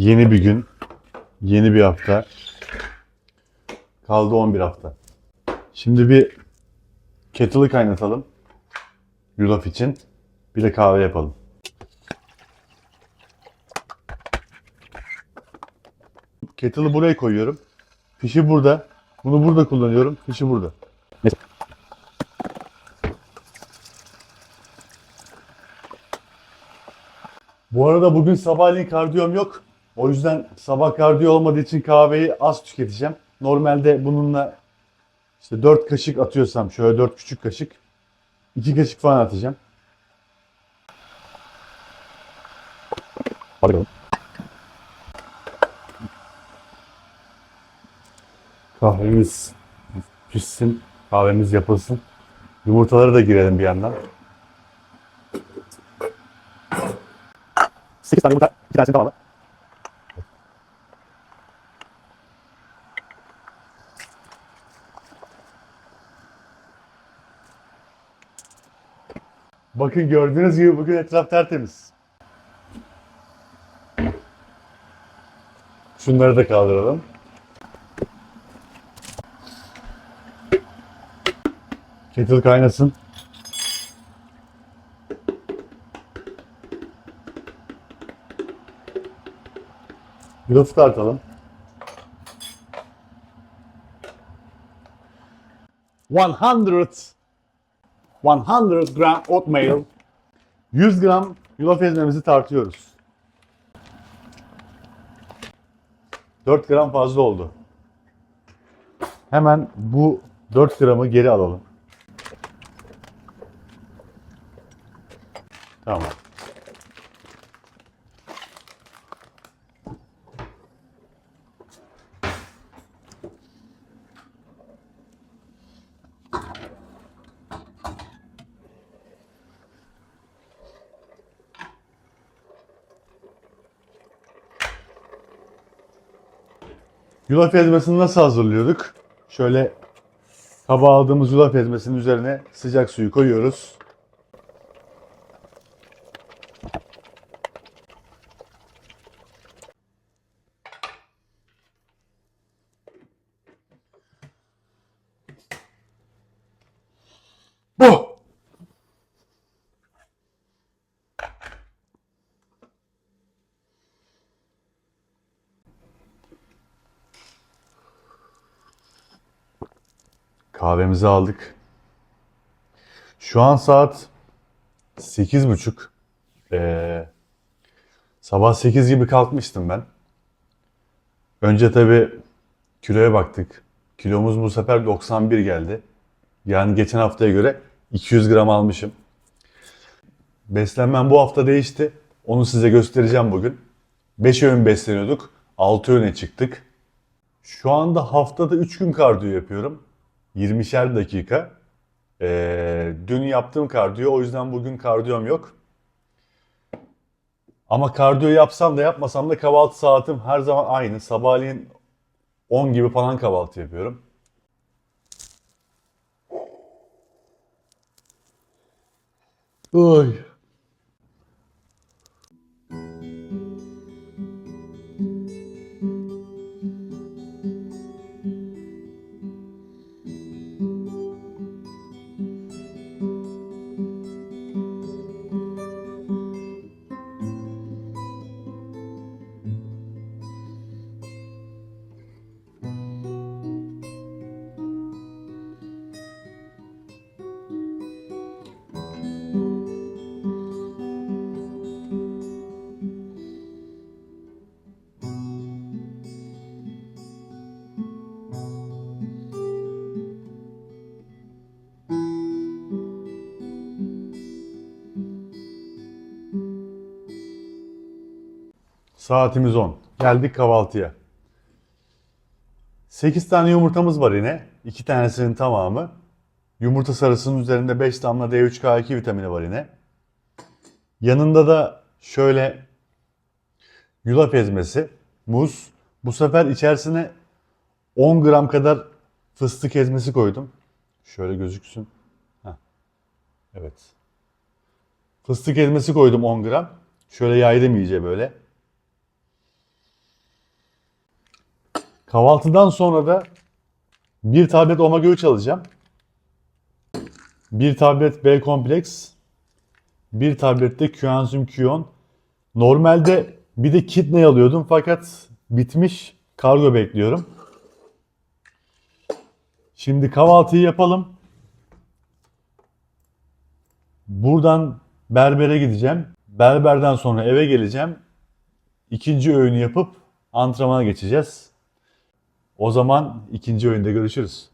Yeni bir gün, yeni bir hafta. Kaldı 11 hafta. Şimdi bir kettle'ı kaynatalım. Yulaf için. Bir de kahve yapalım. Kettle'ı buraya koyuyorum. Fişi burada. Bunu burada kullanıyorum. Fişi burada. Bu arada bugün sabahleyin kardiyom yok. O yüzden sabah kardiyo olmadığı için kahveyi az tüketeceğim. Normalde bununla işte 4 kaşık atıyorsam şöyle 4 küçük kaşık 2 kaşık falan atacağım. Hadi bakalım. Kahvemiz pişsin, kahvemiz yapılsın. Yumurtaları da girelim bir yandan. 8 tane yumurta, 2 tanesini tamamla. Bakın gördüğünüz gibi bugün etraf tertemiz. Şunları da kaldıralım. Kettle kaynasın. Yulafı tartalım. 100 100 gram oatmeal 100 gram yulaf ezmemizi tartıyoruz. 4 gram fazla oldu. Hemen bu 4 gramı geri alalım. Tamam. Yulaf ezmesini nasıl hazırlıyorduk? Şöyle tabağa aldığımız yulaf ezmesinin üzerine sıcak suyu koyuyoruz. Bu. Kahvemizi aldık. Şu an saat 8.30. Ee, sabah 8 gibi kalkmıştım ben. Önce tabii kiloya baktık. Kilomuz bu sefer 91 geldi. Yani geçen haftaya göre 200 gram almışım. Beslenmem bu hafta değişti. Onu size göstereceğim bugün. 5 öğün besleniyorduk. 6 öğüne çıktık. Şu anda haftada 3 gün kardiyo yapıyorum. 20'şer dakika. Ee, dün yaptığım kardiyo o yüzden bugün kardiyom yok. Ama kardiyo yapsam da yapmasam da kahvaltı saatim her zaman aynı. Sabahleyin 10 gibi falan kahvaltı yapıyorum. Oy. Saatimiz 10. Geldik kahvaltıya. 8 tane yumurtamız var yine. 2 tanesinin tamamı. Yumurta sarısının üzerinde 5 damla D3K2 vitamini var yine. Yanında da şöyle yulaf ezmesi, muz. Bu sefer içerisine 10 gram kadar fıstık ezmesi koydum. Şöyle gözüksün. Heh. Evet. Fıstık ezmesi koydum 10 gram. Şöyle yaydım iyice böyle. Kahvaltıdan sonra da bir tablet omega 3 alacağım. Bir tablet B kompleks. Bir tablette Coenzim Q10. Normalde bir de Kidney alıyordum fakat bitmiş. Kargo bekliyorum. Şimdi kahvaltıyı yapalım. Buradan berbere gideceğim. Berberden sonra eve geleceğim. İkinci öğünü yapıp antrenmana geçeceğiz. O zaman ikinci öğünde görüşürüz.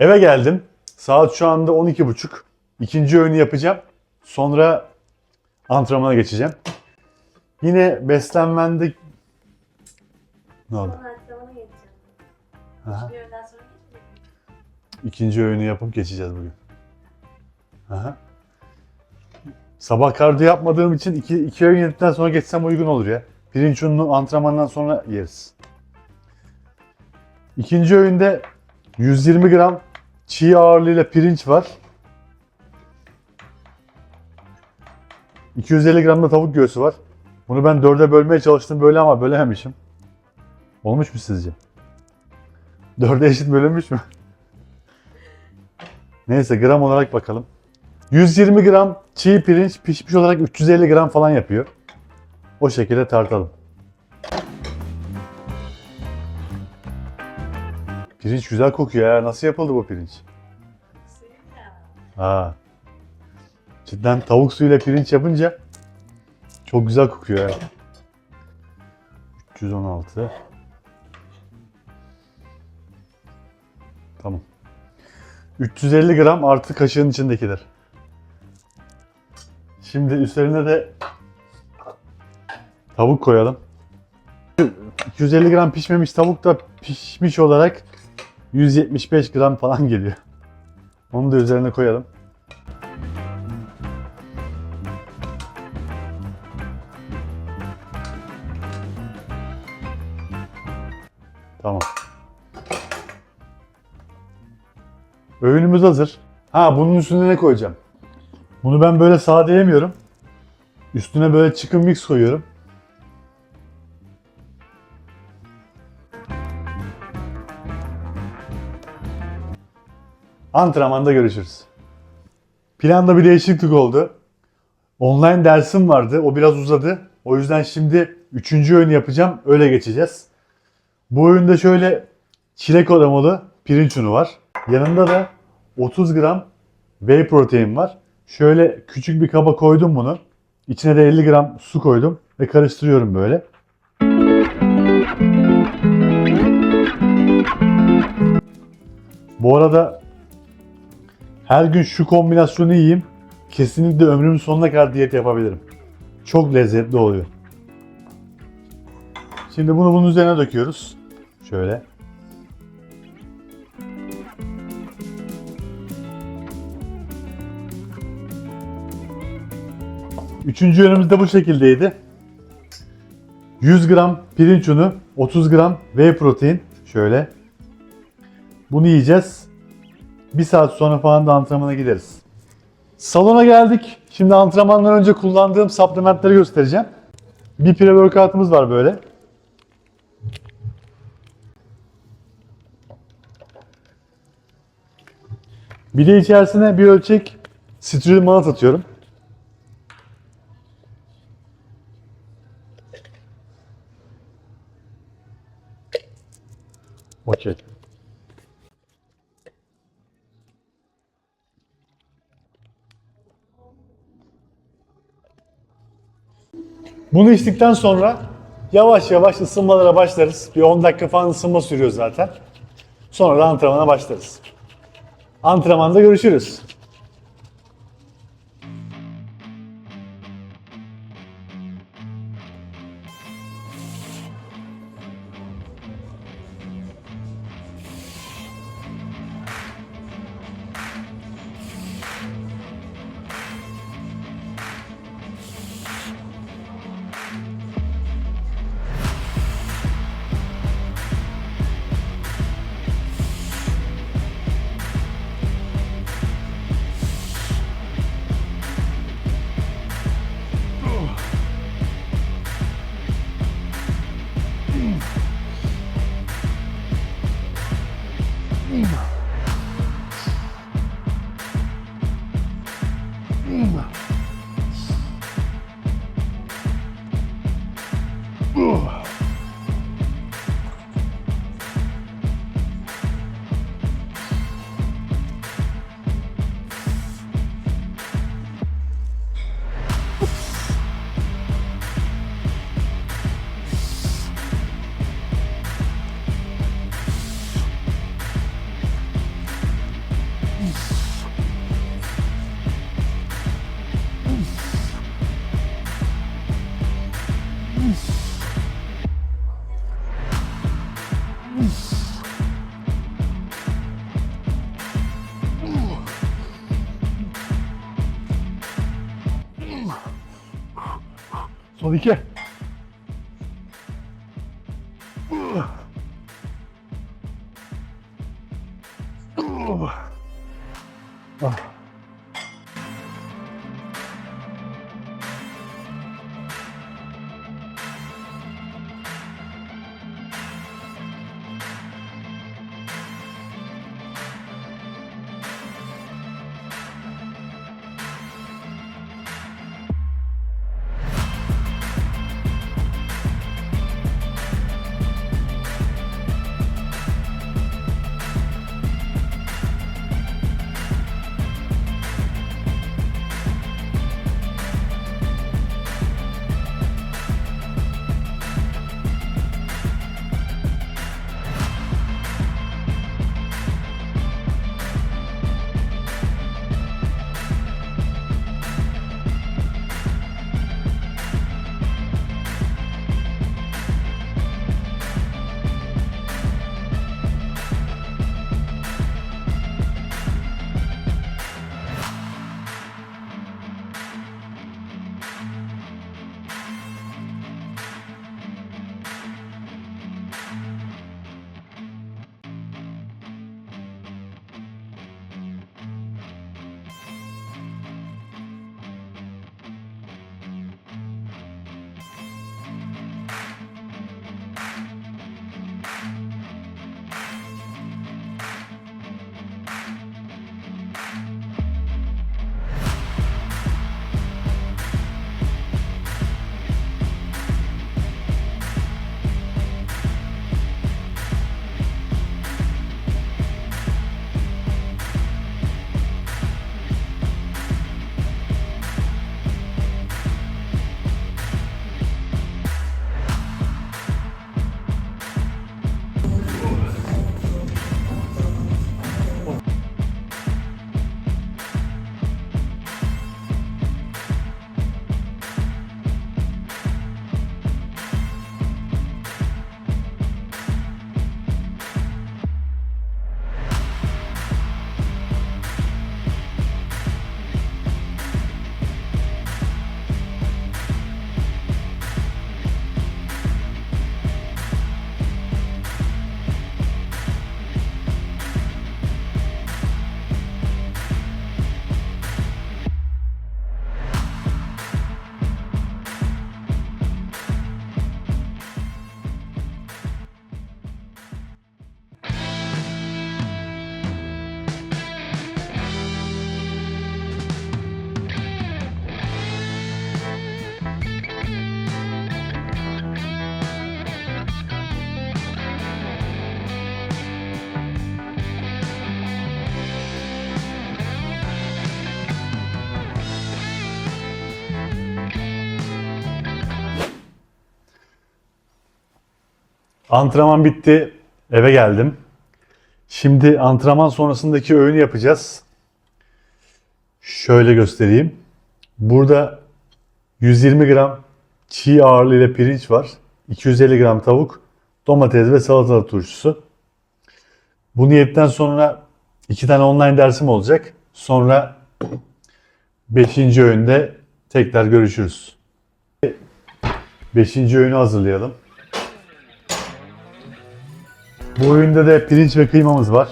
Eve geldim. Saat şu anda 12.30. İkinci öğünü yapacağım. Sonra antrenmana geçeceğim. Yine beslenmende... Ne oldu? Aha. İkinci öğünü yapıp geçeceğiz bugün. Aha. Sabah kardiyo yapmadığım için iki, iki öğün yedikten sonra geçsem uygun olur ya. Pirinç ununu antrenmandan sonra yeriz. İkinci öğünde 120 gram çiğ ağırlığıyla pirinç var. 250 gram da tavuk göğsü var. Bunu ben dörde bölmeye çalıştım böyle ama bölememişim. Olmuş mu sizce? Dörde eşit bölünmüş mü? Neyse gram olarak bakalım. 120 gram çiğ pirinç pişmiş olarak 350 gram falan yapıyor. O şekilde tartalım. Pirinç güzel kokuyor ya. Nasıl yapıldı bu pirinç? Ha. Cidden tavuk suyuyla pirinç yapınca çok güzel kokuyor ya. 316. Tamam. 350 gram artı kaşığın içindekiler. Şimdi üzerine de tavuk koyalım. 250 gram pişmemiş tavuk da pişmiş olarak 175 gram falan geliyor. Onu da üzerine koyalım. Tamam. Öğünümüz hazır. Ha bunun üstüne ne koyacağım? Bunu ben böyle sade yemiyorum. Üstüne böyle chicken mix koyuyorum. Antrenmanda görüşürüz. Planda bir değişiklik oldu. Online dersim vardı. O biraz uzadı. O yüzden şimdi üçüncü öğün yapacağım. Öyle geçeceğiz. Bu öğünde şöyle çilek aromalı pirinç unu var. Yanında da 30 gram whey protein var. Şöyle küçük bir kaba koydum bunu. İçine de 50 gram su koydum ve karıştırıyorum böyle. Bu arada her gün şu kombinasyonu yiyeyim. Kesinlikle ömrümün sonuna kadar diyet yapabilirim. Çok lezzetli oluyor. Şimdi bunu bunun üzerine döküyoruz. Şöyle. Üçüncü yönümüz de bu şekildeydi. 100 gram pirinç unu, 30 gram whey protein. Şöyle. Bunu yiyeceğiz. Bir saat sonra falan da antrenmana gideriz. Salona geldik. Şimdi antrenmandan önce kullandığım supplementleri göstereceğim. Bir pre-workout'ımız var böyle. Bir de içerisine bir ölçek stril manat atıyorum. Okey. Bunu içtikten sonra yavaş yavaş ısınmalara başlarız. Bir 10 dakika falan ısınma sürüyor zaten. Sonra da antrenmana başlarız. Antrenmanda görüşürüz. Son iki. Antrenman bitti. Eve geldim. Şimdi antrenman sonrasındaki öğünü yapacağız. Şöyle göstereyim. Burada 120 gram çiğ ağırlığıyla pirinç var. 250 gram tavuk, domates ve salatalık turşusu. Bu niyetten sonra iki tane online dersim olacak. Sonra 5. öğünde tekrar görüşürüz. 5. öğünü hazırlayalım. Bu öğünde de pirinç ve kıymamız var.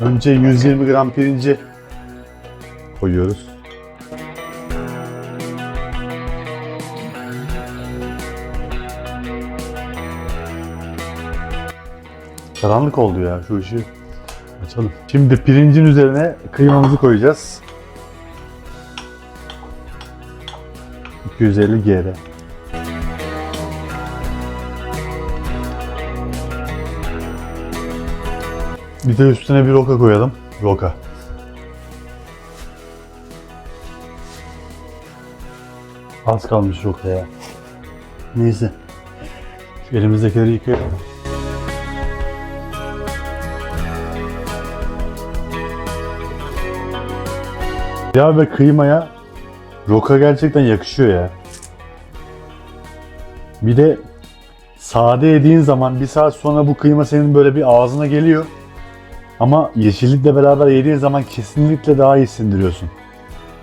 Önce 120 gram pirinci koyuyoruz. Karanlık oldu ya şu ışığı. Açalım. Şimdi pirincin üzerine kıymamızı koyacağız. 250 GR. Bir de üstüne bir roka koyalım. Roka. Az kalmış roka ya. Neyse. Şu elimizdekileri yıkayalım. Ya ve kıymaya roka gerçekten yakışıyor ya. Bir de sade yediğin zaman bir saat sonra bu kıyma senin böyle bir ağzına geliyor. Ama yeşillikle beraber yediğin zaman kesinlikle daha iyi sindiriyorsun.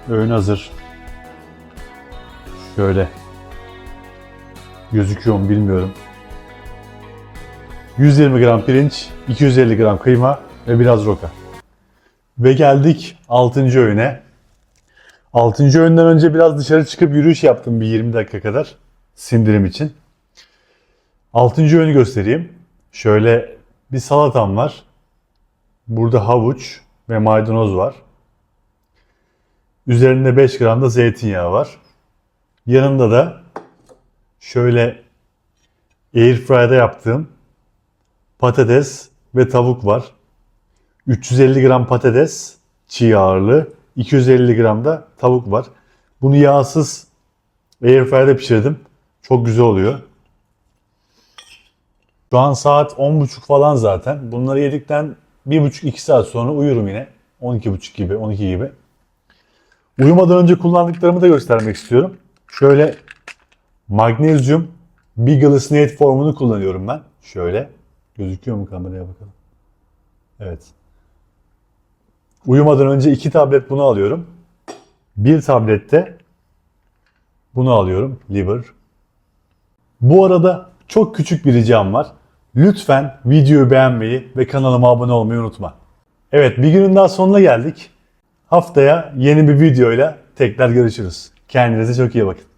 Öğün hazır. Şöyle. Gözüküyor mu bilmiyorum. 120 gram pirinç, 250 gram kıyma ve biraz roka. Ve geldik 6. öğüne. 6. öğünden önce biraz dışarı çıkıp yürüyüş yaptım bir 20 dakika kadar sindirim için. 6. öğünü göstereyim. Şöyle bir salatam var. Burada havuç ve maydanoz var. Üzerinde 5 gram da zeytinyağı var. Yanında da şöyle airfryer'da yaptığım patates ve tavuk var. 350 gram patates çiğ ağırlığı, 250 gram da tavuk var. Bunu yağsız airfryer'da pişirdim. Çok güzel oluyor. Şu an saat 10.30 falan zaten. Bunları yedikten 1.5-2 saat sonra uyurum yine. 12.30 gibi, 12 gibi. Uyumadan önce kullandıklarımı da göstermek istiyorum. Şöyle magnezyum Bigglesnate formunu kullanıyorum ben. Şöyle. Gözüküyor mu kameraya bakalım. Evet. Uyumadan önce iki tablet bunu alıyorum. Bir tablette bunu alıyorum. Liver. Bu arada çok küçük bir ricam var. Lütfen videoyu beğenmeyi ve kanalıma abone olmayı unutma. Evet bir günün daha sonuna geldik. Haftaya yeni bir videoyla tekrar görüşürüz. Kendinize çok iyi bakın.